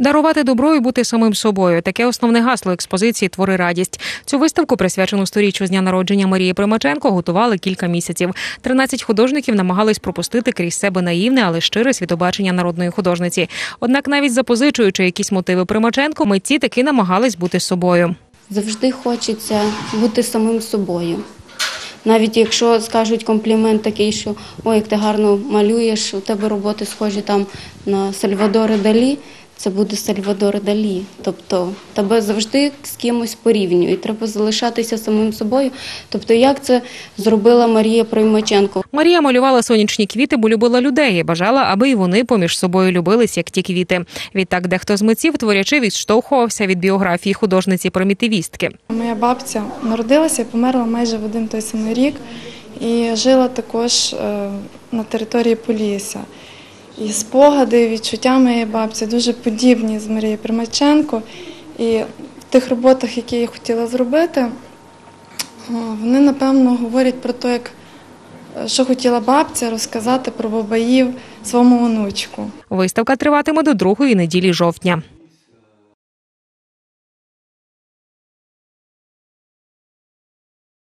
Дарувати добро і бути самим собою. Таке основне гасло експозиції Твори радість. Цю виставку, присвячену сторіччю з дня народження Марії Примаченко, готували кілька місяців. 13 художників намагались пропустити крізь себе наївне, але щире світобачення народної художниці. Однак, навіть запозичуючи якісь мотиви Примаченко, митці таки намагались бути собою. Завжди хочеться бути самим собою. Навіть якщо скажуть комплімент такий, що ой, як ти гарно малюєш, у тебе роботи схожі там на Сальвадори Далі, це буде Сальвадор Далі. Тобто тебе завжди з кимось порівнюють. Треба залишатися самим собою. Тобто, як це зробила Марія Приймаченко. Марія малювала сонячні квіти, бо любила людей і бажала, аби і вони поміж собою любились, як ті квіти. Відтак, дехто з митців, творячи, відштовхувався від біографії художниці примітивістки. Моя бабця народилася і померла майже в один той самий рік і жила також е, на території Полісся. І спогади, і відчуття моєї бабці дуже подібні з Марією Примаченко. І в тих роботах, які я хотіла зробити, вони напевно говорять про те, як е, що хотіла бабця розказати про бабаїв своєму онучку. Виставка триватиме до другої неділі жовтня.